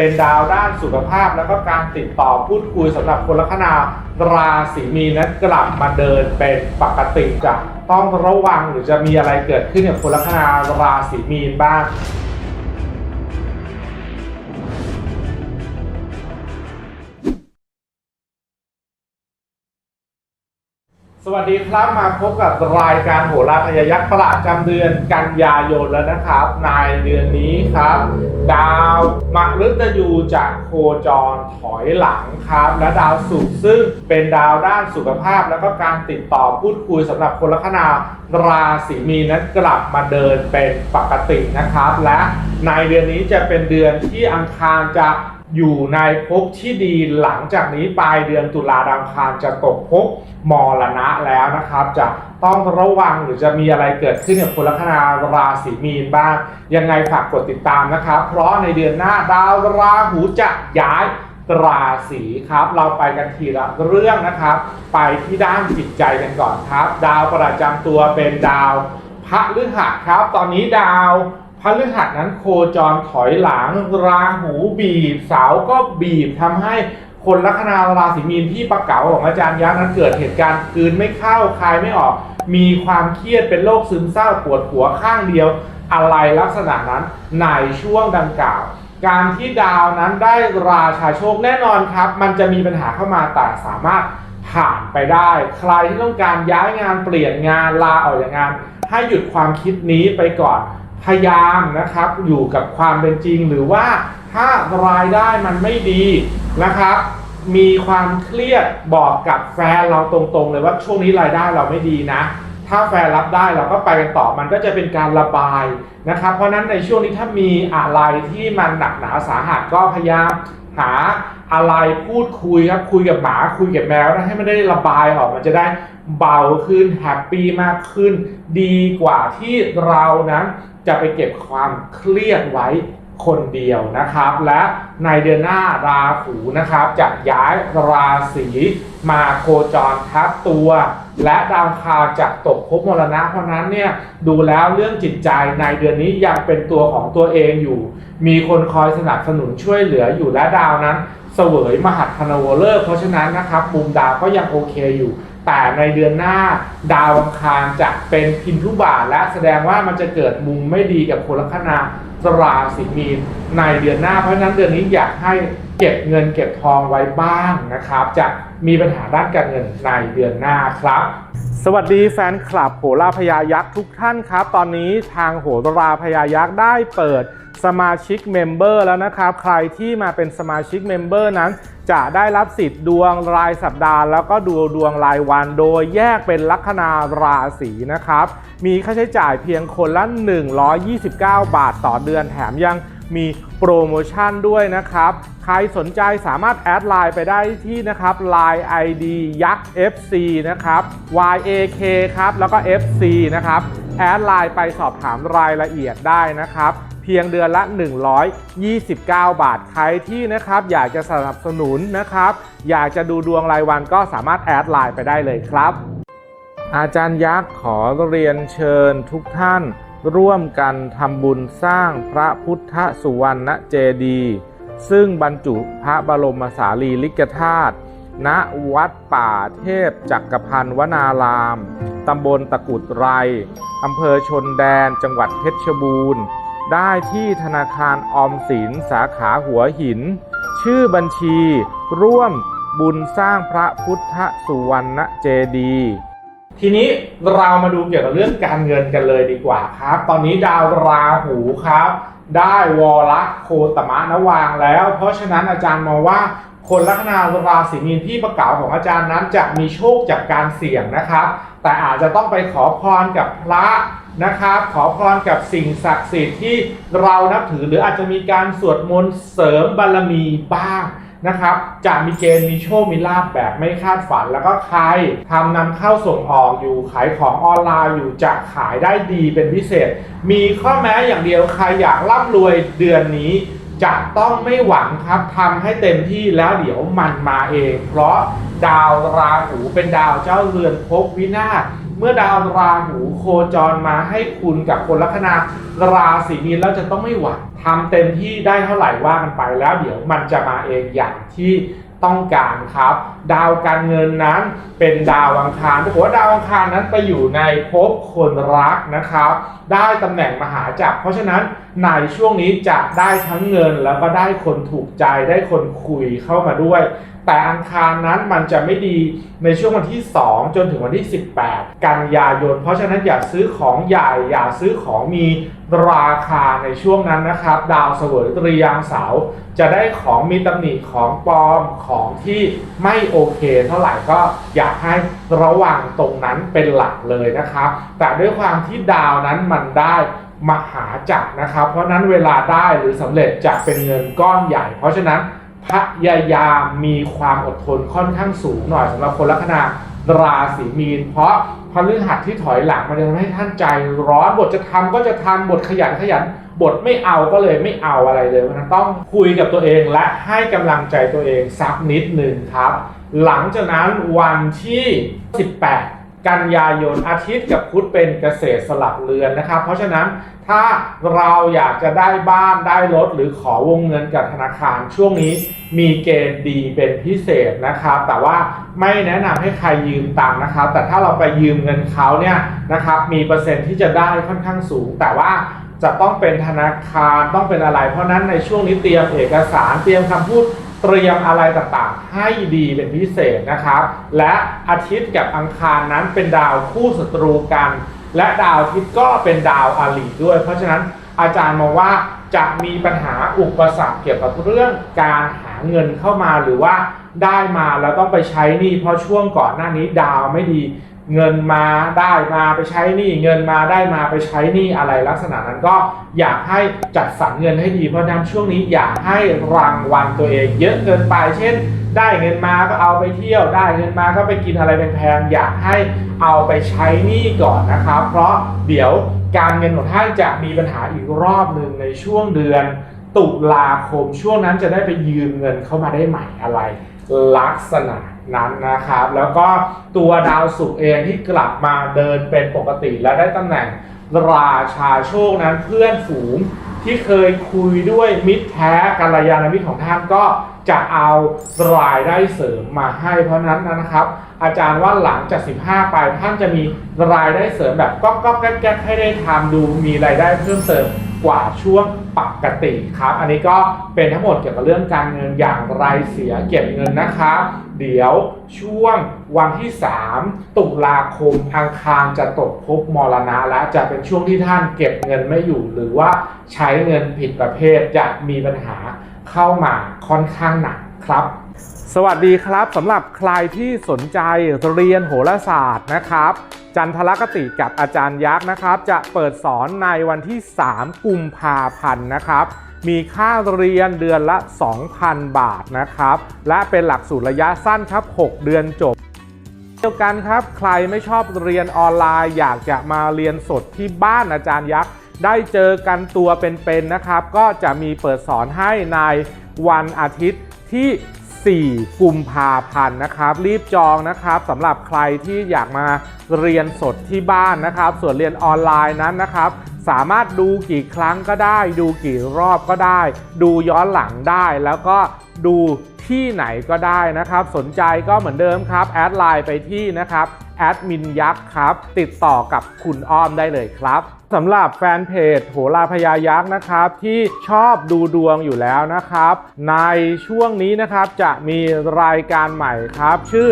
เป็นดาวด้านสุขภาพ แล้วก็การติดต่อพูดคุยสำหรับคนลัคนาราศีมีนนั้นกลับมาเดินเป็นปกติจะต้องระวังหรือจะมีอะไรเกิดขึ้นกับคนลัคนาราศีมีนบ้าง สวัสดีครับมาพบกับรายการโหราพยายักษ์ประจำเดือนกันยายนแล้วนะครับ ในเดือนนี้ครับ ดาวมฤตยูจากโคจรถอยหลังครับ และดาวศุกร์ซึ่งเป็นดาวด้านสุขภาพ แล้วก็การติดต่อพูดคุยสำหรับคนลัคนาราศีมีนนั้นกลับมาเดินเป็นปกตินะครับ และในเดือนนี้จะเป็นเดือนที่อังคารจะ อยู่ในภพที่ดีหลังจากนี้ปลายเดือนตุลาดังคารจะตกภพมรณะแล้วนะครับ จะต้องระวังหรือจะมีอะไรเกิดขึ้นกับคนลัคนาราศีมีนบ้าง ยังไงฝากกดติดตามนะครับ เพราะในเดือนหน้าดาวราหูจะย้ายราศีครับ เราไปกันทีละเรื่องนะครับ ไปที่ด้านจิตใจกันก่อนครับ ดาวประจำตัวเป็นดาวพระฤหัสครับ ตอนนี้ดาว พฤหัสนั้นโคจรถอยหลัง ราหูบีบ เสาก็บีบทำให้คนลัคนาราศีมีนที่ประเก๋าของอาจารย์ยักษ์นั้นเกิดเหตุการณ์กลืนไม่เข้าคายไม่ออก มีความเครียดเป็นโรคซึมเศร้าปวดหัวข้างเดียว อะไรลักษณะนั้นในช่วงดังกล่าว การที่ดาวนั้นได้ราชาโชคแน่นอนครับ มันจะมีปัญหาเข้ามาแต่สามารถผ่านไปได้ ใครที่ต้องการย้ายงานเปลี่ยนงานลาออกจากงาน ให้หยุดความคิดนี้ไปก่อน พยายามนะครับอยู่กับความเป็นจริงหรือว่าถ้ารายได้มันไม่ดีนะครับ มีความเครียดบอกกับแฟนเราตรงๆเลยว่าช่วงนี้รายได้เราไม่ดีนะ ถ้าแฟนรับได้เราก็ไปกันต่อมันก็จะเป็นการระบายนะครับ เพราะนั้นในช่วงนี้ถ้ามีอะไรที่มันหนักหนาสาหัสก็พยายามหาอะไรพูดคุยครับคุยกับหมาคุยกับแมวนะให้มันได้ระบายออกมันจะได้ เบาขึ้นแฮปปี้มากขึ้น ดีกว่าที่เรานั้นจะไปเก็บความเครียดไว้คนเดียวนะครับ และในเดือนหน้าราหูนะครับจะย้ายราศีมาโคจรทับตัว และดาวคาจะตกภพมรณะเพราะนั้นเนี่ยดูแล้วเรื่องจิตใจในเดือนนี้ยังเป็นตัวของตัวเองอยู่ มีคนคอยสนับสนุนช่วยเหลืออยู่และดาวนั้น เสวยมหัทนาวเลิกษ์เพราะฉะนั้นนะครับมุมดาวก็ยังโอเคอยู่ แต่ในเดือนหน้าดาวอังคารจะเป็นพินทุบาทและแสดงว่ามันจะเกิดมุมไม่ดีกับคนลัคนาราศีมีนในเดือนหน้า เพราะฉะนั้นเดือนนี้อยากให้เก็บเงินเก็บทองไว้บ้างนะครับ จะมีปัญหาด้านการเงินในเดือนหน้าครับ สวัสดีแฟนคลับโหราพยายักษ์ทุกท่านครับ ตอนนี้ทางโหราพยายักษ์ได้เปิดสมาชิกเมมเบอร์แล้วนะครับ ใครที่มาเป็นสมาชิกเมมเบอร์นั้น จะได้รับสิทธิ์ดวงรายสัปดาห์ แล้วก็ดูดวงรายวัน โดยแยกเป็นลัคนาราศีนะครับ มีค่าใช้จ่ายเพียงคนละ 129 บาทต่อเดือนแถมยังมีโปรโมชั่นด้วยนะครับ ใครสนใจสามารถแอดไลน์ไปได้ที่นะครับ Line ID ยักษ์ FC นะครับ YAK ครับ แล้วก็ FC นะครับ แอดไลน์ไปสอบถามรายละเอียดได้นะครับ พียงเดือนละ 129 บาท ใครที่นะครับอยากจะสนับสนุนนะครับ อยากจะดูดวงรายวันก็สามารถแอดไลน์ไปได้เลยครับ อาจารย์ยักษ์ขอเรียนเชิญทุกท่านร่วมกันทำบุญสร้างพระพุทธสุวรรณเจดีย์ซึ่งบรรจุพระบรมสารีริกธาตุณวัดป่าเทพจักรพันวนาราม ตำบลตะกุดไรอำเภอชนแดนจังหวัดเพชรบูรณ์ ได้ที่ธนาคารออมสินสาขาหัวหิน ชื่อบัญชี ร่วมบุญสร้างพระพุทธสุวรรณเจดีย์ทีนี้เรามาดูเกี่ยวกับเรื่องการเงินกันเลยดีกว่าครับ ตอนนี้ดาวราหูครับ ได้วอลักโคตมะนวางแล้ว เพราะฉะนั้นอาจารย์มองว่า คนลัคนาราศีมีนที่ประเก๋าของอาจารย์นั้นจะมีโชคจากการเสี่ยงนะครับ แต่อาจจะต้องไปขอพรกับพระนะครับ ขอพรกับสิ่งศักดิ์สิทธิ์ที่เรานับถือหรืออาจจะมีการสวดมนต์เสริมบารมีบ้างนะครับจะมีเกณฑ์มีโชค มีลาบแบบไม่คาดฝัน แล้วก็ใครทำนำเข้าส่งออกอยู่ขายของออนไลน์อยู่จะขายได้ดีเป็นพิเศษ มีข้อแม้อย่างเดียวใครอยากร่ำรวยเดือนนี้ จะต้องไม่หวังครับทำให้เต็มที่แล้วเดี๋ยวมันมาเอง เพราะดาวราหูเป็นดาวเจ้าเรือนภพวินาศเมื่อดาวราหูโคจรมาให้คุณกับคนลัคนาราศีมีนแล้วจะต้องไม่หวังทำเต็มที่ได้เท่าไหร่ว่ากันไปแล้วเดี๋ยวมันจะมาเองอย่างที่ ต้องการครับ ดาวการเงินนั้นเป็นดาวอังคารปรากฏว่าดาวอังคารนั้นไปอยู่ในภพคนรักนะครับ ได้ตำแหน่งมหาจักรเพราะฉะนั้นในช่วงนี้จะได้ทั้งเงินแล้วก็ได้คนถูกใจได้คนคุยเข้ามาด้วย แต่อังคารนั้นมันจะไม่ดีในช่วงวันที่ 2 จนถึงวันที่ 18 กันยายน เพราะฉะนั้นอย่าซื้อของใหญ่อย่าซื้อของมี ราคาในช่วงนั้นนะครับ ดาวเสวยตรียางเสาร์จะได้ของมีตำหนิของปลอมของที่ไม่โอเค เท่าไหร่ก็อยากให้ระวังตรงนั้นเป็นหลักเลยนะครับ แต่ด้วยความที่ดาวนั้นมันได้มหาจักรนะครับ เพราะฉะนั้นเวลาได้หรือสำเร็จจะเป็นเงินก้อนใหญ่ เพราะฉะนั้นพยายามมีความอดทนค่อนข้างสูงหน่อยสำหรับคนลัคนาราศีมีน เพราะ พฤหัสที่ถอยหลังมันจะทำให้ท่านใจร้อนบทจะทำก็จะทำบทขยันขยันบทไม่เอาก็เลยไม่เอาอะไรเลยมันต้องคุยกับตัวเองและให้กำลังใจตัวเองสักนิดหนึ่งครับ หลังจากนั้นวันที่ 18 กันยายนอาทิตย์กับพุธเป็นเกษตรสลับเรือนนะครับ เพราะฉะนั้นถ้าเราอยากจะได้บ้านได้รถหรือขอวงเงินกับธนาคารช่วงนี้มีเกณฑ์ดีเป็นพิเศษนะครับ แต่ว่าไม่แนะนำให้ใครยืมตังค์นะครับ แต่ถ้าเราไปยืมเงินเขาเนี่ยนะครับมีเปอร์เซ็นต์ที่จะได้ค่อนข้างสูง แต่ว่าจะต้องเป็นธนาคารต้องเป็นอะไร เพราะฉะนั้นในช่วงนี้เตรียมเอกสารเตรียมคำพูด เตรียมอะไรต่างๆ ให้ดีเป็นพิเศษนะครับ และอาทิตย์กับอังคารนั้นเป็นดาวคู่ศัตรูกัน และดาวอาทิตย์ก็เป็นดาวอาลีด้วย เพราะฉะนั้นอาจารย์มองว่าจะมีปัญหาอุปสรรคเกี่ยวกับเรื่องการหาเงินเข้ามาหรือว่าได้มาแล้วต้องไปใช้นี้เพราะช่วงก่อนหน้านี้ดาวไม่ดี เงินมาได้มาไปใช้หนี้เงินมาได้มาไปใช้หนี้อะไรลักษณะนั้นก็อยากให้จัดสรรเงินให้ดีเพราะนั้นช่วงนี้อยากให้รางวัลตัวเองเยอะเกินไป เช่น ได้เงินมาก็เอาไปเที่ยว ได้เงินมาก็ไปกินอะไรแพงๆอยากให้เอาไปใช้หนี้ก่อนนะครับ เพราะเดี๋ยวการเงินของท่านจะมีปัญหาอีกรอบหนึ่งในช่วงเดือนตุลาคมช่วงนั้นจะได้ไปยืมเงินเข้ามาได้ใหม่อะไร ลักษณะ นั้นนะครับ แล้วก็ตัวดาวศุกร์เองที่กลับมาเดินเป็นปกติและได้ตำแหน่งราชาโชคนั้นเพื่อนฝูงที่เคยคุยด้วยมิตรแท้กัลยาณมิตรของท่านก็ จะเอารายได้เสริมมาให้เพราะนั้นนะครับ อาจารย์ว่าหลังจาก 15 ไปท่านจะมีรายได้เสริมแบบก๊อกก๊อกแก๊กแก๊กให้ได้ทำดูมีรายได้เพิ่มเติมกว่าช่วงปกติครับ อันนี้ก็เป็นทั้งหมดเกี่ยวกับเรื่องการเงินอย่างไรเสียเก็บเงินนะครับเดี๋ยวช่วงวันที่ 3 ตุลาคมอังคารจะตกภพมรณะและจะเป็นช่วงที่ท่านเก็บเงินไม่อยู่ หรือว่าใช้เงินผิดประเภทจะมีปัญหา เข้ามาค่อนข้างหนักครับ สวัสดีครับสำหรับใครที่สนใจเรียนโหราศาสตร์นะครับ จันทรคติกับอาจารย์ยักษ์นะครับ จะเปิดสอนในวันที่ 3 กุมภาพันธ์นะครับมีค่าเรียนเดือนละ 2,000 บาทนะครับ และเป็นหลักสูตรระยะสั้นครับ 6 เดือนจบ เดียวกันครับ ใครไม่ชอบเรียนออนไลน์ อยากจะมาเรียนสดที่บ้านอาจารย์ยักษ์ ได้เจอกันตัวเป็นๆนะครับ ก็จะมีเปิดสอนให้ในวันอาทิตย์ที่ 4 กุมภาพันธ์นะครับ รีบจองนะครับสำหรับใครที่อยากมาเรียนสดที่บ้านนะครับ ส่วนเรียนออนไลน์นั้นนะครับ สามารถดูกี่ครั้งก็ได้ ดูกี่รอบก็ได้ ดูย้อนหลังได้แล้วก็ดู ที่ไหนก็ได้นะครับ สนใจก็เหมือนเดิมครับ แอดไลน์ไปที่นะครับแอดมินยักษ์ครับ ติดต่อกับคุณอ้อมได้เลยครับสำหรับแฟนเพจโหราพยายักษ์นะครับ ที่ชอบดูดวงอยู่แล้วนะครับ ในช่วงนี้นะครับจะมีรายการใหม่ครับ ชื่อ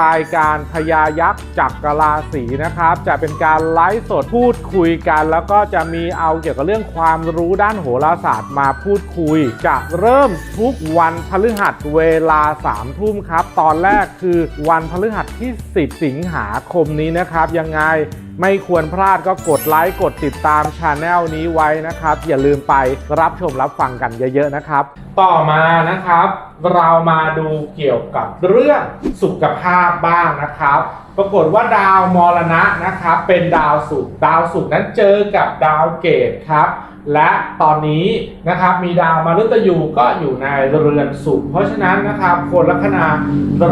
รายการพยายักษ์จักรราศีนะครับ จะเป็นการไลฟ์สดพูดคุยกัน แล้วก็จะมีเอาเกี่ยวกับเรื่องความรู้ด้านโหราศาสตร์มาพูดคุย จะเริ่มทุกวันพฤหัสเวลา3ามทุ่มครับ ตอนแรกคือวันพฤหัสที่ 10 สิงหาคมนี้นะครับ ยังไง ไม่ควรพลาดก็กดไลค์กดติดตามช anel นี้ไว้นะครับ อย่าลืมไปรับชมรับฟังกันเยอะๆนะครับ ต่อมานะครับ เรามาดูเกี่ยวกับเรื่องสุขภาพบ้างนะครับ ปรากฏว่าดาวมรณะนะครับ เป็นดาวศุกดาวศุกนั้นเจอกับดาวเกตครับและตอนนี้นะครับมีดาวมฤตยูก็อยู่ในเรือนสุข เพราะฉะนั้นนะครับคนลัคนา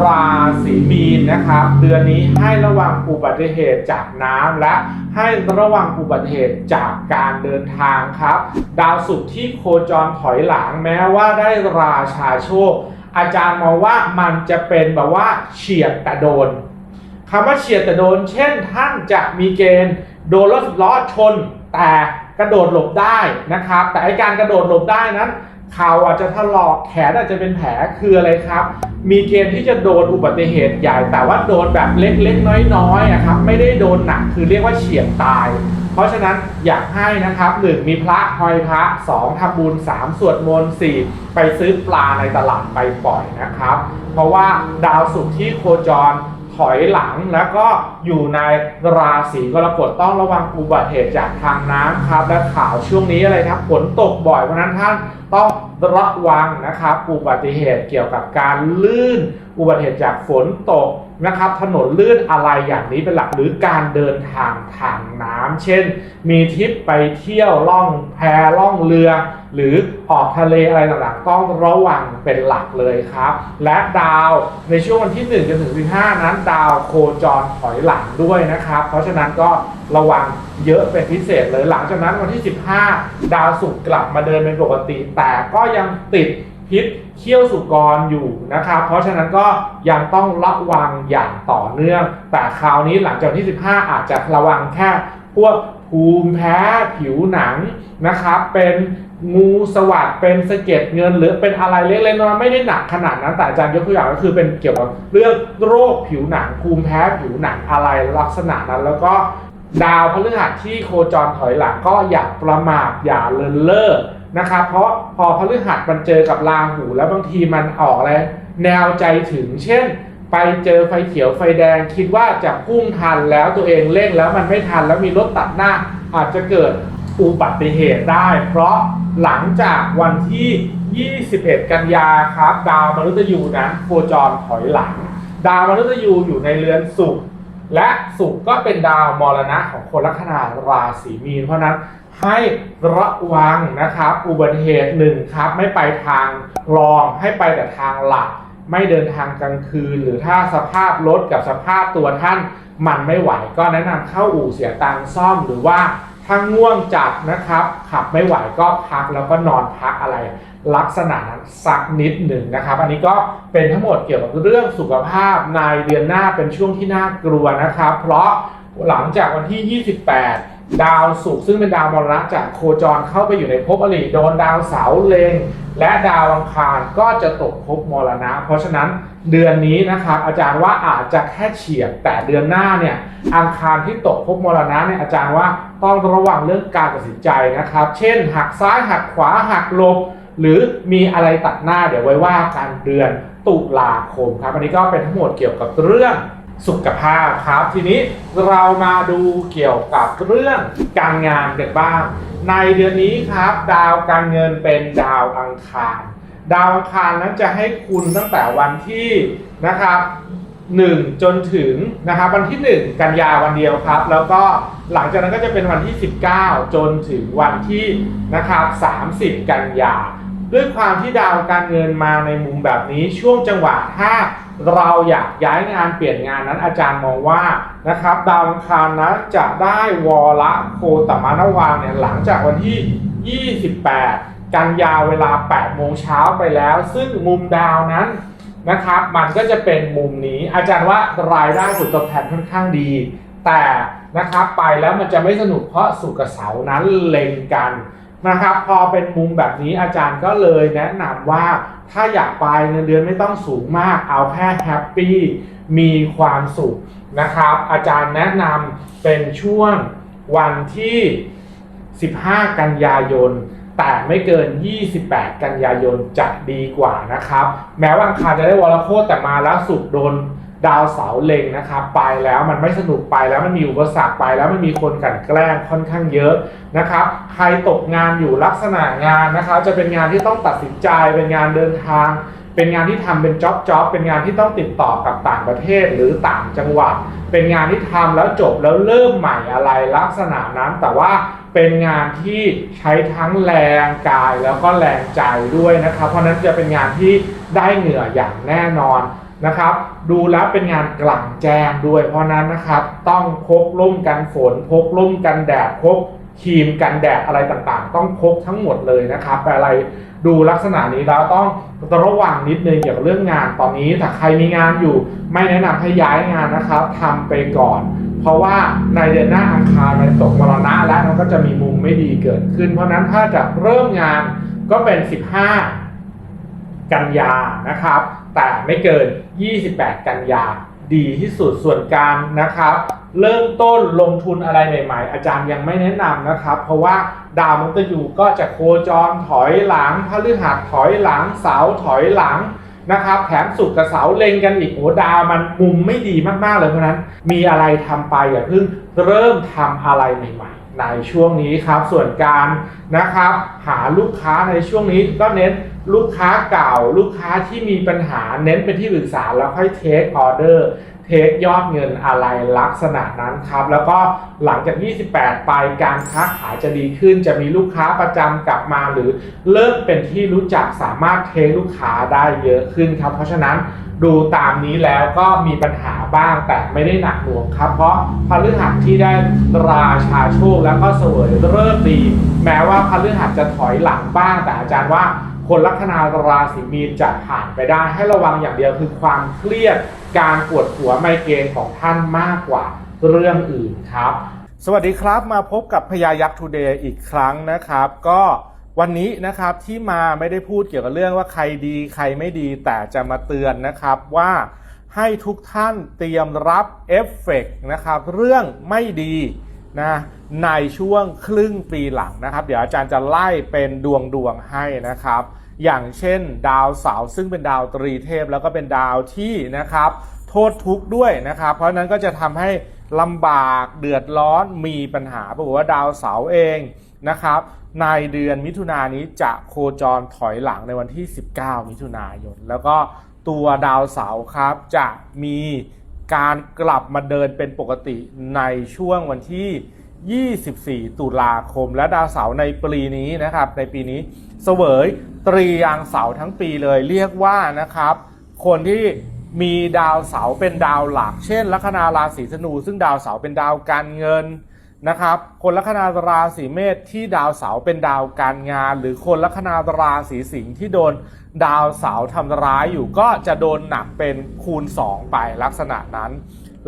ราศีมีนนะครับ เดือนนี้ให้ระวังอุบัติเหตุจากน้ำและให้ระวังอุบัติเหตุจากการเดินทางครับ ดาวศุกร์ที่โคจรถอยหลังแม้ว่าได้ราชาโชค อาจารย์มองว่ามันจะเป็นแบบว่าเฉียดแต่โดนคำว่าเฉียดแต่โดน เช่นท่านจะมีเกณฑ์โดนรถล้อชนแต่กระโดดหลบได้นะครับ แต่ไอการกระโดดหลบได้นั้น เขาอาจจะถลอกแขนอาจจะเป็นแผลคืออะไรครับ มีเกณฑ์ที่จะโดนอุบัติเหตุใหญ่ แต่ว่าโดนแบบเล็กๆ น้อยๆอะครับไม่ได้โดนหนักคือเรียกว่าเฉียดตาย เพราะฉะนั้นอยากให้นะครับหนึ่งมีพระหอยพระสองทำบุญสามสวดมนต์สี่ไปซื้อปลาในตลาดไปปล่อยนะครับ เพราะว่าดาวศุกร์ที่โคจร ถอยหลังแล้วก็อยู่ในราศีกรกฎต้องระวังอุบัติเหตุจากทางน้ำครับ และข่าวช่วงนี้อะไรครับฝนตกบ่อยเพราะนั้นท่านต้องระวังนะครับอุบัติเหตุเกี่ยวกับการลื่น อุบัติเหตุจากฝนตกนะครับถนนลื่นอะไรอย่างนี้เป็นหลักหรือการเดินทางทางน้ำเช่น มีทริปไปเที่ยวล่องแพล่องเรือ หรือออกทะเลอะไรต่างๆ ต้องระวังเป็นหลักเลยครับ และดาวในช่วงวันที่ 1 จนถึง15 นั้น ดาวโคจรถอยหลังด้วยนะครับ เพราะฉะนั้นก็ระวังเยอะเป็นพิเศษเลยหลังจากนั้นวันที่ 15 ดาวศุกร์กลับมาเดินเป็นปกติ แต่ก็ยังติดพิษเขี้ยวสุกรอยู่นะครับ เพราะฉะนั้นก็ยังต้องระวังอย่างต่อเนื่อง แต่คราวนี้หลังจากวันที่ 15 อาจจะระวังแค่พวก ภูมิแพ้ผิวหนังนะครับเป็นงูสวัสดเป็นสะเก็ดเงินหรือเป็นอะไรเล็กๆน้อยๆไม่ได้หนักขนาดนั้นแต่อาจารย์ยกตัวอย่างก็คือเป็นเกี่ยวกับเรื่องโรคผิวหนังภูมิแพ้ผิวหนังอะไรลักษณะนั้น แล้วก็ดาวพฤหัสที่โคจรถอยหลังก็อย่าประมาทอย่าเลินเล่อนะครับเพราะพอพฤหัสมันเจอกับราหูแล้วบางทีมันออกอะไรแนวใจถึงเช่น ไปเจอไฟเขียวไฟแดงคิดว่าจะพุ่งทันแล้วตัวเองเร่งแล้วมันไม่ทันแล้วมีรถตัดหน้า อาจจะเกิดอุบัติเหตุได้ เพราะหลังจากวันที่ 21 กันยาครับ ดาวมฤตยูนั้นโคจรถอยหลัง ดาวมฤตยูอยู่ในเรือนศุกและศุกก็เป็นดาวมรณะของคนลัคนาราศีมีน เพราะนั้นให้ระวังนะครับ อุบัติเหตุหนึ่งครับ ไม่ไปทางรองให้ไปแต่ทางหลัก ไม่เดินทางกลางคืน หรือถ้าสภาพรถกับสภาพตัวท่านมันไม่ไหว ก็แนะนำเข้าอู่เสียตังซ่อมหรือว่าถ้าง่วงจัดนะครับ ขับไม่ไหวก็พักแล้วก็นอนพักอะไร ลักษณะนั้นสักนิดหนึ่งนะครับ อันนี้ก็เป็นทั้งหมดเกี่ยวกับเรื่องสุขภาพในเดือนหน้าเป็นช่วงที่น่ากลัวนะครับ เพราะหลังจากวันที่ 28 ดาวศุกร์ซึ่งเป็นดาวมรณะจากโคจรเข้าไปอยู่ในภพอริโดนดาวเสาร์เลงและดาวอังคารก็จะตกภพมรณะ เพราะฉะนั้นเดือนนี้นะครับอาจารย์ว่าอาจจะแค่เฉียดแต่เดือนหน้าเนี่ยอังคารที่ตกภพมรณะเนี่ยอาจารย์ว่าต้องระวังเรื่องการตัดสินใจนะครับ เช่น หักซ้ายหักขวาหักลบหรือมีอะไรตัดหน้าเดี๋ยวไว้ว่ากันเดือนตุลาคมครับอันนี้ก็เป็นทั้งหมดเกี่ยวกับเรื่อง สุขภาพครับ ทีนี้เรามาดูเกี่ยวกับเรื่องการงานกันบ้าง ในเดือนนี้ครับ ดาวการเงินเป็นดาวอังคาร ดาวอังคารนั้นจะให้คุณตั้งแต่วันที่นะครับ1จนถึงนะครับวันที่ 1 กันยาวันเดียวครับ แล้วก็หลังจากนั้นก็จะเป็นวันที่ 19 จนถึงวันที่นะครับ30 กันยา ด้วยความที่ดาวการเงินมาในมุมแบบนี้ช่วงจังหวะถ้าเราอยากย้ายงานเปลี่ยนงานนั้นอาจารย์มองว่านะครับดาวอังคารนะจะได้วอละโคตมานวางเนี่ยหลังจากวันที่ 28 กันยาเวลา 8 โมงเช้าไปแล้ว ซึ่งมุมดาวนั้นนะครับมันก็จะเป็นมุมนี้อาจารย์ว่ารายได้ผลตอบแทนค่อนข้างดี แต่นะครับไปแล้วมันจะไม่สนุกเพราะสุกร์กับเสานั้นเล็งกัน นะครับพอเป็นมุมแบบนี้อาจารย์ก็เลยแนะนำว่าถ้าอยากไปเงินเดือนไม่ต้องสูงมาก เอาแค่แฮปปี้มีความสุขนะครับ อาจารย์แนะนำเป็นช่วงวันที่ 15 กันยายน แต่ไม่เกิน 28 กันยายนจะดีกว่านะครับ แม้ว่าอังคารจะได้วรโคตแต่มาแล้วสุกร์โดน ดาวเสาเล็งนะครับไปแล้วมันไม่สนุกไปแล้วมันมีอุปสรรคไปแล้วมันมีคนกันแกล้งค่อนข้างเยอะนะครับใครตกงานอยู่ลักษณะงานนะครับจะเป็นงานที่ต้องตัดสินใจเป็นงานเดินทาง เป็นงานที่ทำเป็นจ็อบจ็อบเป็นงานที่ต้องติดต่อกับต่างประเทศหรือต่างจังหวัด เป็นงานที่ทำแล้วจบแล้วเริ่มใหม่อะไรลักษณะนั้นแต่ว่าเป็นงานที่ใช้ทั้งแรงกายแล้วก็แรงใจด้วยนะครับ เพราะฉะนั้นจะเป็นงานที่ได้เหงื่ออย่างแน่นอน นะครับ ดูแล้วเป็นงานกลั่งแจ้งด้วย เพราะนั้นนะครับ ต้องพกร่มกันฝนพกร่มกันแดดพกครีมกันแดดอะไรต่างๆ ต้องพกทั้งหมดเลยนะครับแต่อะไรดูลักษณะนี้แล้วต้องระวังนิดนึงเกี่ยวกับเรื่องงานตอนนี้ถ้าใครมีงานอยู่ ไม่แนะนำให้ย้ายงานนะครับทำไปก่อน เพราะว่าในเดือนหน้าอังคารมันตกมรณะแล้วมันก็จะมีมุมไม่ดีเกิดขึ้น เพราะฉะนั้นถ้าจะเริ่มงานก็เป็น 15 กันยานะครับ แต่ไม่เกิน 28 กันยาดีที่สุดส่วนการนะครับ เริ่มต้นลงทุนอะไรใหม่ๆ อาจารย์ยังไม่แนะนำนะครับ เพราะว่าดาวมฤตยูก็จะโคจรถอยหลังพฤหัสถอยหลังเสาถอยหลังนะครับแถมสุกกับเสาเล็งกันอีกโอ้ดาวมันมุมไม่ดีมากๆเลยเพราะนั้น มีอะไรทำไปอย่าเพิ่งเริ่มทำอะไรใหม่ ในช่วงนี้ครับ ส่วนการนะครับ หาลูกค้าในช่วงนี้ก็เน้นลูกค้าเก่า ลูกค้าที่มีปัญหาเน้นเป็นที่ปรึกษาแล้วค่อยเทคออเดอร์ เทคยอดเงินอะไรลักษณะนั้นครับ แล้วก็หลังจาก 28 ไปการค้าขายจะดีขึ้น จะมีลูกค้าประจำกลับมาหรือเริ่มเป็นที่รู้จักสามารถเทคลูกค้าได้เยอะขึ้นครับ เพราะฉะนั้นดูตามนี้แล้วก็มีปัญหาบ้างแต่ไม่ได้หนักหน่วงครับ เพราะพฤหัสที่ได้ราชาโชคแล้วก็เสวยเริ่มดี แม้ว่าพฤหัสจะถอยหลังบ้างแต่อาจารย์ว่า คนลัคนาราศีมีนจะผ่านไปได้ให้ระวังอย่างเดียวคือความเครียดการปวดหัวไมเกรนของท่านมากกว่าเรื่องอื่นครับ สวัสดีครับมาพบกับพยายักษ์ทูเดย์อีกครั้งนะครับ ก็วันนี้นะครับที่มาไม่ได้พูดเกี่ยวกับเรื่องว่าใครดีใครไม่ดีแต่จะมาเตือนนะครับว่าให้ทุกท่านเตรียมรับเอฟเฟกต์นะครับเรื่องไม่ดี นะในช่วงครึ่งปีหลังนะครับ เดี๋ยวอาจารย์จะไล่เป็นดวงดวงๆให้นะครับ อย่างเช่น ดาวเสาร์ซึ่งเป็นดาวตรีเทพแล้วก็เป็นดาวที่นะครับ โทษทุกข์ด้วยนะครับ เพราะนั้นก็จะทำให้ลำบากเดือดร้อนมีปัญหาปรากฏว่าดาวเสาร์เองนะครับในเดือนมิถุนายนนี้จะโคจรถอยหลังในวันที่ 19 มิถุนายน แล้วก็ตัวดาวเสาร์ครับจะมี การกลับมาเดินเป็นปกติในช่วงวันที่ 24 ตุลาคม และดาวเสาร์ในปีนี้นะครับ ในปีนี้เสวยตรียางเสาร์ทั้งปีเลยเรียกว่านะครับ คนที่มีดาวเสาร์เป็นดาวหลัก เช่น ลัคนาราศีธนู ซึ่งดาวเสาร์เป็นดาวการเงินนะครับ คนลัคนาราศีเมษที่ดาวเสาร์เป็นดาวการงาน หรือคนลัคนาราศีสิงห์ที่โดนดาวเสาทำร้ายอยู่ก็จะโดนหนักเป็นคูณ 2 ไปลักษณะนั้น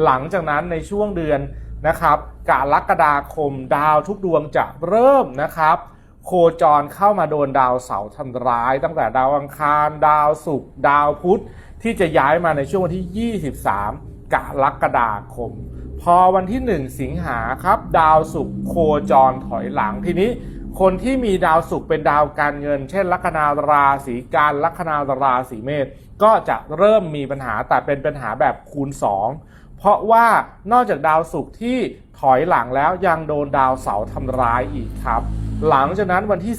หลังจากนั้นในช่วงเดือนนะครับกรกฎาคมดาวทุกดวงจะเริ่มนะครับ โคจรเข้ามาโดนดาวเสาทำร้าย ตั้งแต่ดาวอังคาร ดาวศุกร์ดาวพุธที่จะย้ายมาในช่วงวันที่ 23กรกฎาคม พอวันที่ 1 สิงหาครับ ดาวศุกร์โคจรถอยหลังทีนี้ คนที่มีดาวศุกร์เป็นดาวการเงิน เช่น ลัคนาราศีกันลัคนาราศีเมษก็จะเริ่มมีปัญหาแต่เป็นปัญหาแบบคูณ 2 เพราะว่านอกจากดาวศุกร์ที่ถอยหลังแล้วยังโดนดาวเสาร์ทำร้ายอีกครับ หลังจากนั้นวันที่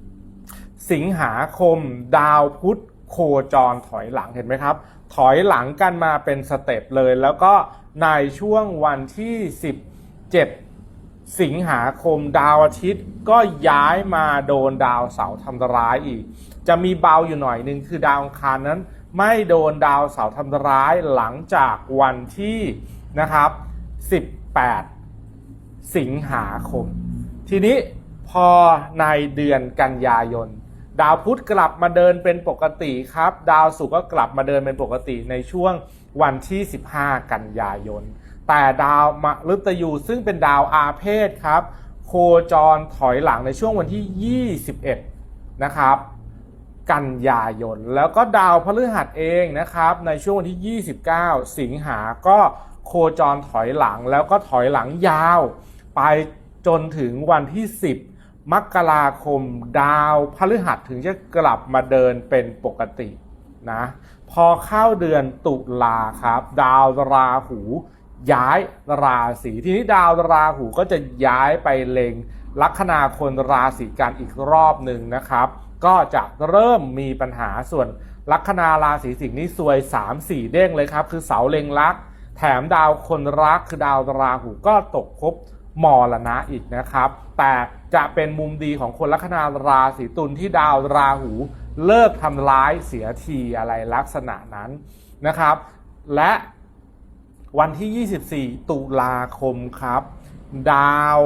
11 สิงหาคม ดาวพุธโคจรถอยหลังเห็นไหมครับ ถอยหลังกันมาเป็นสเต็ปเลย แล้วก็ในช่วงวันที่ 17 สิงหาคมดาวอาทิตย์ก็ย้ายมาโดนดาวเสาร์ทำร้ายอีก จะมีเบาอยู่หน่อยหนึ่งคือดาวอังคารนั้น ไม่โดนดาวเสาร์ทำร้ายหลังจากวันที่นะครับ 18 สิงหาคม ทีนี้พอในเดือนกันยายน ดาวพุธกลับมาเดินเป็นปกติครับ ดาวศุกร์ก็กลับมาเดินเป็นปกติในช่วงวันที่ 15 กันยายน แต่ดาวมฤตยูซึ่งเป็นดาวอาเพศครับ โคจรถอยหลังในช่วงวันที่ 21 นะครับ กันยายน แล้วก็ดาวพฤหัสเองนะครับ ในช่วงวันที่ 29 สิงหาก็โคจรถอยหลังแล้วก็ถอยหลังยาว ไปจนถึงวันที่ 10 มกราคมดาวพฤหัสถึงจะกลับมาเดินเป็นปกตินะ พอเข้าเดือนตุลาครับ ดาวราหู ย้ายราศีทีนี้ดาวราหูก็จะย้ายไปเล็งลัคนาคนราศีกันอีกรอบหนึ่งนะครับ ก็จะเริ่มมีปัญหาส่วนลัคนาราศีสิงห์นี่ซวย 3-4 เด้งเลยครับ คือเสาเล็งลัก แถมดาวคนรักคือดาวราหูก็ตกภพมรณะอีกนะครับ แต่จะเป็นมุมดีของคนลัคนาราศีตุลที่ดาวราหูเลิกทำร้ายเสียทีอะไรลักษณะนั้นนะครับ และ วันที่ 24 ตุลาคมครับ ดาว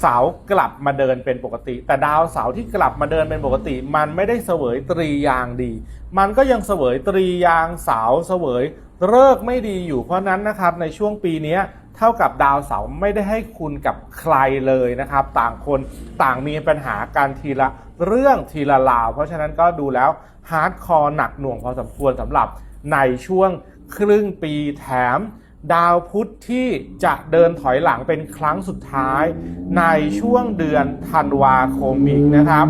เสาร์กลับมาเดินเป็นปกติ แต่ดาวเสาร์ที่กลับมาเดินเป็นปกติ มันไม่ได้เสวยตรียางดี มันก็ยังเสวยตรียางเสาร์เสวยเลิกไม่ดีอยู่เพราะนั้นนะครับในช่วงปีนี้เท่ากับดาวเสาร์ไม่ได้ให้คุณกับใครเลยนะครับ ต่างคนต่างมีปัญหาการทีละเรื่องทีละราว เพราะฉะนั้นก็ดูแล้วฮาร์ดคอร์หนักหน่วงพอสมควรสำหรับในช่วง ครึ่งปีแถม ดาวพุธที่จะเดินถอยหลังเป็นครั้งสุดท้าย ในช่วงเดือนธันวาคมอีกนะครับ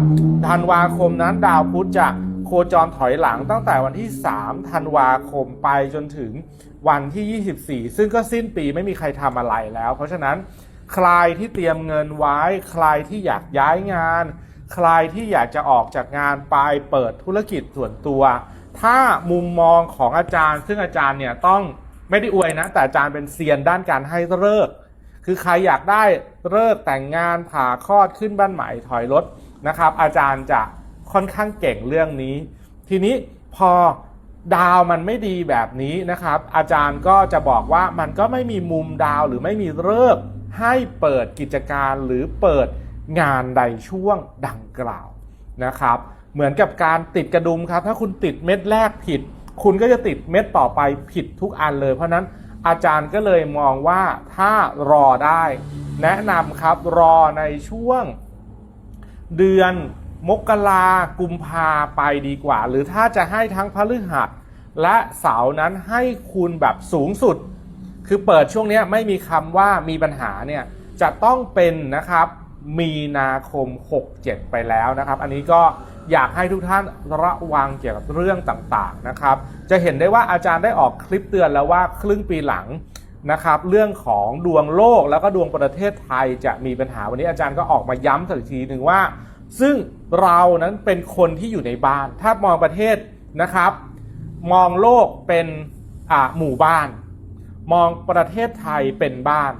ธันวาคมนั้นดาวพุธจะโคจรถอยหลังตั้งแต่วันที่ 3 ธันวาคมไปจนถึงวันที่ 24 ซึ่งก็สิ้นปีไม่มีใครทำอะไรแล้ว เพราะฉะนั้นใครที่เตรียมเงินไว้ ใครที่อยากย้ายงาน ใครที่อยากจะออกจากงานไปเปิดธุรกิจส่วนตัว ถ้ามุมมองของอาจารย์ ซึ่งอาจารย์เนี่ยต้องไม่ได้อวยนะ แต่อาจารย์เป็นเซียนด้านการให้เลิกคือใครอยากได้เลิกแต่งงานผ่าคลอดขึ้นบ้านใหม่ถอยรถนะครับ อาจารย์จะค่อนข้างเก่งเรื่องนี้ ทีนี้พอดาวมันไม่ดีแบบนี้นะครับ อาจารย์ก็จะบอกว่ามันก็ไม่มีมุมดาวหรือไม่มีเลิกให้เปิดกิจการหรือเปิดงานใดช่วงดังกล่าวนะครับ เหมือนกับการติดกระดุมครับ ถ้าคุณติดเม็ดแรกผิด คุณก็จะติดเม็ดต่อไปผิดทุกอันเลย เพราะนั้นอาจารย์ก็เลยมองว่าถ้ารอได้ แนะนำครับรอในช่วง เดือนมกรากุมภาไปดีกว่า หรือถ้าจะให้ทั้งพฤหัสและเสาร์นั้นให้คุณแบบสูงสุด คือเปิดช่วงนี้ไม่มีคำว่ามีปัญหาเนี่ยจะต้องเป็นนะครับมีนาคม 67 ไปแล้วนะครับ อันนี้ก็ อยากให้ทุกท่านระวังเกี่ยวกับเรื่องต่างๆนะครับ จะเห็นได้ว่าอาจารย์ได้ออกคลิปเตือนแล้วว่าครึ่งปีหลังนะครับเรื่องของดวงโลกแล้วก็ดวงประเทศไทยจะมีปัญหาวันนี้อาจารย์ก็ออกมาย้ำสักทีหนึ่งว่า ซึ่งเรานั้นเป็นคนที่อยู่ในบ้าน ถ้ามองประเทศนะครับ มองโลกเป็นหมู่บ้าน มองประเทศไทยเป็นบ้าน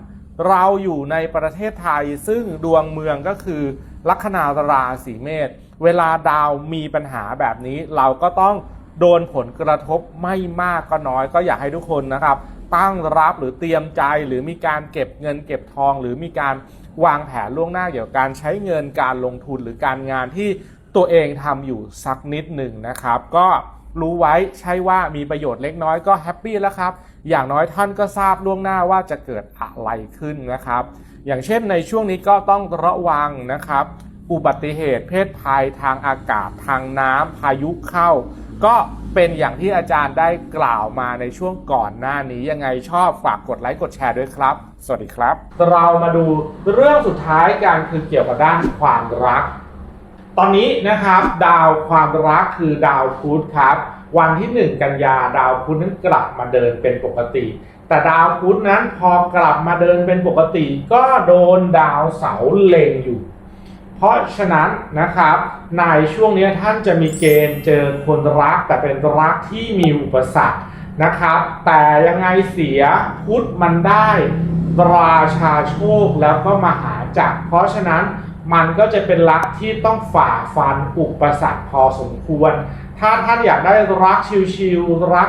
เราอยู่ในประเทศไทยซึ่งดวงเมืองก็คือลัคนาราศีเมษ เวลาดาวมีปัญหาแบบนี้ เราก็ต้องโดนผลกระทบไม่มากก็น้อย ก็อยากให้ทุกคนนะครับ ตั้งรับหรือเตรียมใจหรือมีการเก็บเงินเก็บทอง หรือมีการวางแผนล่วงหน้าเกี่ยวกับการใช้เงินการลงทุนหรือการงานที่ตัวเองทำอยู่สักนิดหนึ่งนะครับ ก็รู้ไว้ใช่ว่ามีประโยชน์เล็กน้อยก็แฮปปี้แล้วครับ อย่างน้อยท่านก็ทราบล่วงหน้าว่าจะเกิดอะไรขึ้นนะครับ อย่างเช่นในช่วงนี้ก็ต้องระวังนะครับ อุบัติเหตุเพศภัยทางอากาศทางน้ำพายุเข้า ก็เป็นอย่างที่อาจารย์ได้กล่าวมาในช่วงก่อนหน้านี้ยังไงชอบฝากกดไลค์กดแชร์ด้วยครับ สวัสดีครับ เรามาดูเรื่องสุดท้ายกันคือเกี่ยวกับด้านความรัก ตอนนี้นะครับ ดาวความรักคือดาวพุธครับ วันที่ 1 กันยาดาวพุธนั้นกลับมาเดินเป็นปกติ แต่ดาวพุธนั้นพอกลับมาเดินเป็นปกติ ก็โดนดาวเสาเล็งอยู่ เพราะฉะนั้นนะครับในช่วงนี้ท่านจะมีเกณฑ์เจอคนรักแต่เป็นรักที่มีอุปสรรคนะครับ แต่ยังไงเสียพุทธมันได้ราชาโชคแล้วก็มหาจักรเพราะฉะนั้นมันก็จะเป็นรักที่ต้องฝ่าฟันอุปสรรคพอสมควร ถ้าท่านอยากได้รักชิลๆรัก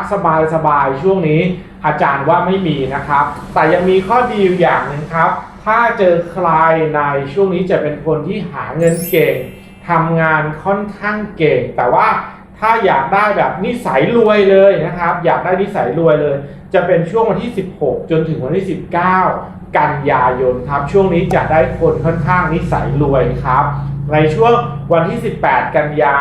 สบายๆช่วงนี้อาจารย์ว่าไม่มีนะครับ แต่ยังมีข้อดีอยู่อย่างหนึ่งครับ ถ้าเจอใครในช่วงนี้จะเป็นคนที่หาเงินเก่งทำงานค่อนข้างเก่ง แต่ว่าถ้าอยากได้แบบนิสัยรวยเลยนะครับ อยากได้นิสัยรวยเลย จะเป็นช่วงวันที่ 16 จนถึงวันที่ 19 กันยายนครับ ช่วงนี้จะได้คนค่อนข้างนิสัยรวยครับ ในช่วงวันที่ 18 กันยา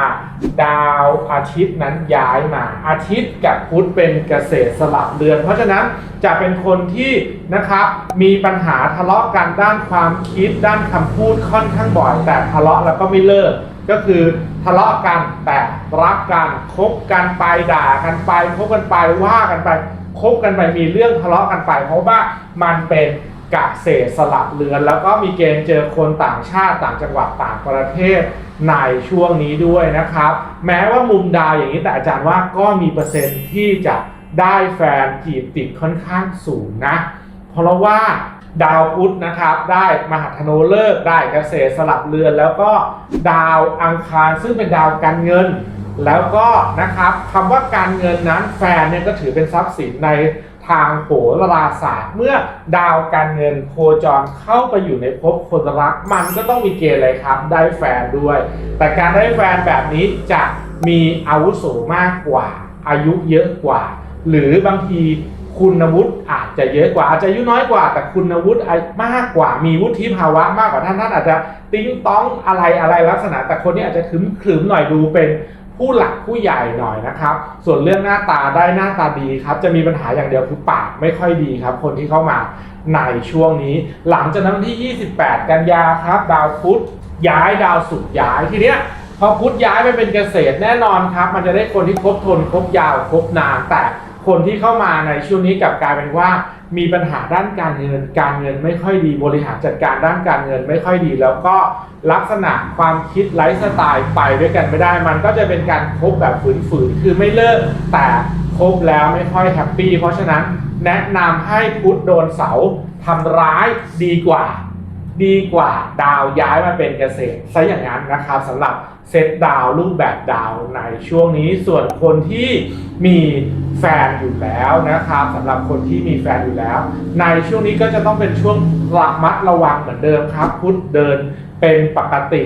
ดาวอาทิตย์นั้นย้ายมา อาทิตย์กับพุธเป็นเกษตรสลับเดือน เพราะฉะนั้นจะเป็นคนที่นะครับมีปัญหาทะเลาะกันด้านความคิดด้านคำพูดค่อนข้างบ่อย แต่ทะเลาะแล้วก็ไม่เลิก ก็คือทะเลาะกันแต่รักกันคบกันไปด่ากันไปคบกันไปว่ากันไปคบกันไปมีเรื่องทะเลาะกันไป เพราะว่ามันเป็น กะเศษสลับเรือน แล้วก็มีเกณฑ์เจอคนต่างชาติต่างจังหวัดต่างประเทศในช่วงนี้ด้วยนะครับ แม้ว่ามุมดาวอย่างนี้แต่อาจารย์ว่าก็มีเปอร์เซ็นต์ที่จะได้แฟนจีบติดค่อนข้างสูงนะ เพราะว่าดาวพุธนะครับได้มหัทโนเลิกได้เกษตรสลับเรือน แล้วก็ดาวอังคารซึ่งเป็นดาวการเงิน แล้วก็นะครับคำว่าการเงินนั้นแฟนเนี่ยก็ถือเป็นทรัพย์สินใน ทางโหราศาสตร์ เมื่อดาวการเงินโคจรเข้าไปอยู่ในภพคนรัก มันก็ต้องมีเกณฑ์อะไรครับ ได้แฟนด้วย แต่การได้แฟนแบบนี้จะมีอาวุโสมากกว่า อายุเยอะกว่า หรือบางทีคุณวุฒิอาจจะเยอะกว่าอาจจะอายุน้อยกว่า แต่คุณวุฒิมากกว่ามีวุฒิภาวะมากกว่าท่านท่านอาจจะติ้งต้องอะไรอะไรลักษณะ แต่คนนี้อาจจะขึมขึมหน่อยดูเป็น ผู้หลักผู้ใหญ่หน่อยนะครับ ส่วนเรื่องหน้าตาได้หน้าตาดีครับ จะมีปัญหาอย่างเดียวคือปากไม่ค่อยดีครับ คนที่เข้ามาในช่วงนี้ หลังจากนั้นที่ 28 กันยาครับ ดาวพุธย้ายดาวศุกร์ย้ายทีเนี้ยพอพุธย้ายไปเป็นเกษตรแน่นอนครับ มันจะได้คนที่ครบทนครบยาวครบนานแต่คนที่เข้ามาในช่วงนี้กลับกลายเป็นว่า มีปัญหาด้านการเงิน การเงินไม่ค่อยดีบริหารจัดการด้านการเงินไม่ค่อยดี แล้วก็ลักษณะความคิดไลฟ์สไตล์ไปด้วยกันไม่ได้ มันก็จะเป็นการคบแบบฝืนๆคือไม่เลิกแต่คบแล้วไม่ค่อยแฮปปี้เพราะฉะนั้นแนะนำให้พุทธโดนเสาทำร้ายดีกว่า ดีกว่าดาวย้ายมาเป็นเกษตรซะอย่างนั้นนะครับสำหรับเซตดาวรูปแบบดาวในช่วงนี้ส่วนคนที่มีแฟนอยู่แล้วนะครับสำหรับคนที่มีแฟนอยู่แล้ว ในช่วงนี้ก็จะต้องเป็นช่วงระมัดระวังเหมือนเดิมครับ พุธเดินเป็นปกติ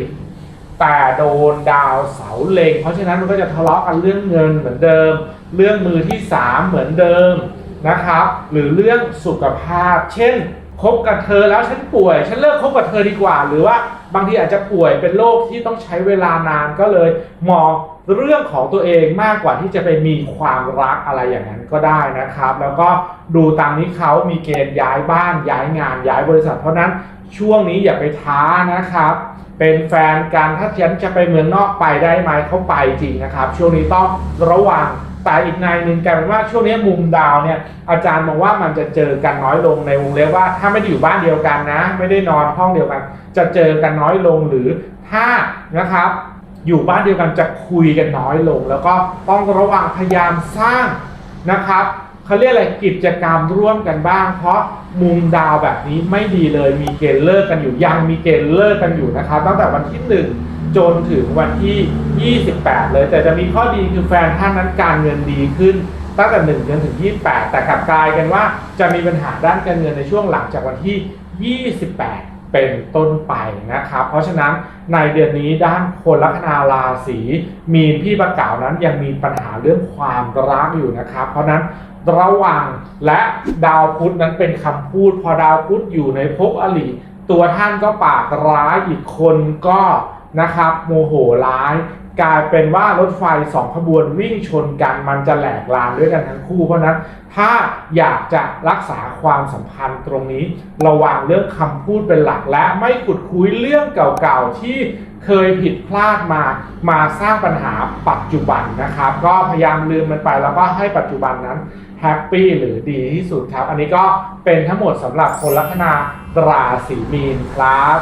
แต่โดนดาวเสาเลงเพราะฉะนั้นมันก็จะทะเลาะกันเรื่องเงินเหมือนเดิม เรื่องมือที่สามเหมือนเดิมนะครับ หรือเรื่องสุขภาพ เช่น คบกับเธอแล้วฉันป่วย ฉันเลิกคบกับเธอดีกว่า หรือว่าบางทีอาจจะป่วยเป็นโรคที่ต้องใช้เวลานานก็เลยมองเรื่องของตัวเองมากกว่าที่จะไปมีความรักอะไรอย่างนั้นก็ได้นะครับ แล้วก็ดูตามนี้เขามีเกณฑ์ย้ายบ้านย้ายงานย้ายบริษัท เพราะฉะนั้นช่วงนี้อย่าไปท้านะครับ เป็นแฟนกันถ้าฉันจะไปเมืองนอกไปได้ไหมเขาไปจริงนะครับ ช่วงนี้ต้องระวัง แต่อีกนายหนึ่งกลายเป็นว่าช่วงนี้มุมดาวเนี่ยอาจารย์มองว่ามันจะเจอกันน้อยลงในวงเล็บว่า ถ้าไม่ได้อยู่บ้านเดียวกันนะ ไม่ได้นอนห้องเดียวกัน จะเจอกันน้อยลงหรือถ้านะครับ อยู่บ้านเดียวกันจะคุยกันน้อยลง แล้วก็ต้องระวังพยายามสร้างนะครับเขาเรียกอะไรกิจกรรมร่วมกันบ้าง เพราะมุมดาวแบบนี้ไม่ดีเลยมีเกณฑ์เลิกกันอยู่ยังมีเกณฑ์เลิกกันอยู่นะครับ ตั้งแต่วันที่1 จนถึงวันที่ 28 เลย แต่จะมีข้อดีคือแฟนท่านนั้นการเงินดีขึ้นตั้งแต่1จนถึง 28 แต่กลับกลายกันว่าจะมีปัญหาด้านการเงินในช่วงหลังจากวันที่ 28 เป็นต้นไปนะครับ เพราะฉะนั้นในเดือนนี้ด้านคนลัคนาราศีมีนพี่ประกาวนั้นยังมีปัญหาเรื่องความรักอยู่นะครับ เพราะฉะนั้นระวังและดาวพุธนั้นเป็นคำพูด พอดาวพุธอยู่ในภพอลิตัวท่านก็ปากร้ายอีกคนก็ นะครับ โมโหร้าย กลายเป็นว่ารถไฟสองขบวนวิ่งชนกันมันจะแหลกลานด้วยกันทั้งคู่เพราะฉะนั้น ถ้าอยากจะรักษาความสัมพันธ์ตรงนี้ ระวังเรื่องคำพูดเป็นหลักและไม่ขุดคุยเรื่องเก่าๆที่เคยผิดพลาดมามาสร้างปัญหาปัจจุบันนะครับ ก็พยายามลืมมันไปแล้วก็ให้ปัจจุบันนั้นแฮปปี้หรือดีที่สุดครับ อันนี้ก็เป็นทั้งหมดสำหรับคนลัคนาราศีมีนครับ